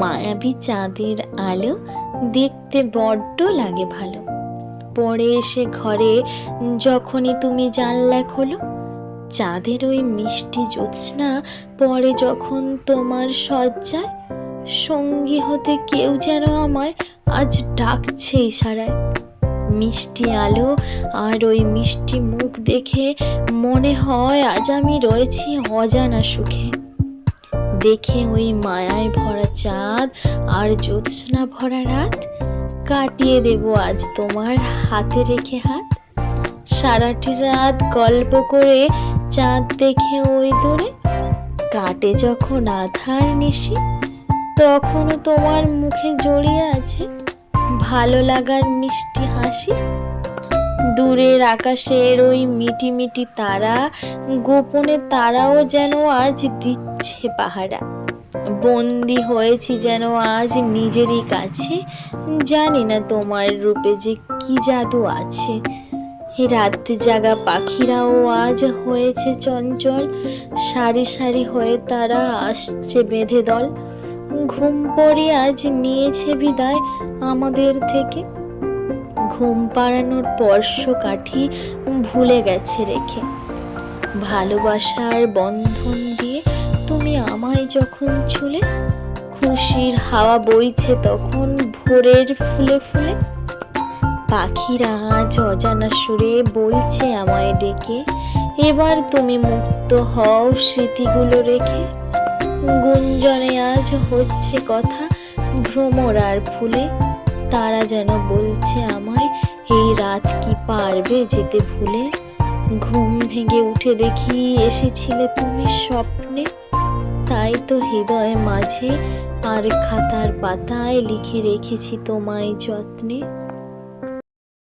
মায়াবী চাঁদের আলো দেখতে বড্ড লাগে ভালো। পরে এসে ঘরে যখনই তুমি জানলা খোলো, চাঁদের ওই মিষ্টি জ্যোৎস্না পরে যখন তোমার শয্যায় সঙ্গী হতে কেউ যেন আমায় আজ ডাকছে ইশারায়। মিষ্টি আলো আর ওই মিষ্টি মুখ দেখে মনে হয় আজ আমি রয়েছি অজানা সুখে। দেখে ওই মায়ায় ভরা চাঁদ আর জ্যোৎস্না ভরা রাত কাটিয়ে দেব আজ তোমার হাতে রেখে হাত। সারাটি রাত গল্প করে চাঁদ দেখে ওই দূরে কাটে যখন আধার নিশি, তখনও তোমার মুখে জড়িয়ে আছে ভালো লাগার মিষ্টি হাসি। দূরের আকাশের ওই মিটি মিটি তারা, গোপনে তারাও যেন আজ দিচ্ছে পাহারা। বন্দি হয়েছি যেন আজ নিজেরই কাছে, জানি না তোমার রূপে যে কি জাদু আছে। রাত জাগা পাখিরাও আজ হয়েছে চঞ্চল, সারি সারি হয়ে তারা আসছে বেঁধে দল। ঘুম পড়ি আজ নিয়েছে বিদায় আমাদের থেকে। ঘুম পাড়ানোর পর্শ কাঠি ভুলে গেছে রেখে। ভালোবাসার বন্ধন দিয়ে তুমি আমায় যখন ছুলে, খুশির হাওয়া বইছে তখন ভোরের ফুলে ফুলে। পাখিরা আজ অজানা সুরে বলছে আমায় ডেকে, এবার তুমি মুক্ত হও স্মৃতিগুলো রেখে। গুঞ্জনে আজ হচ্ছে কথা ভ্রমর আর ফুলে। তারা যেন বলছে আমায়, এই রাত কি পারবে যেতে ভুলে? ঘুম ভেঙে উঠে দেখি এসেছিলে তুমি স্বপ্নে। তাই তো হৃদয় মাঝে আর খাতার পাতায় লিখে রেখেছি তোমায় যত্নে।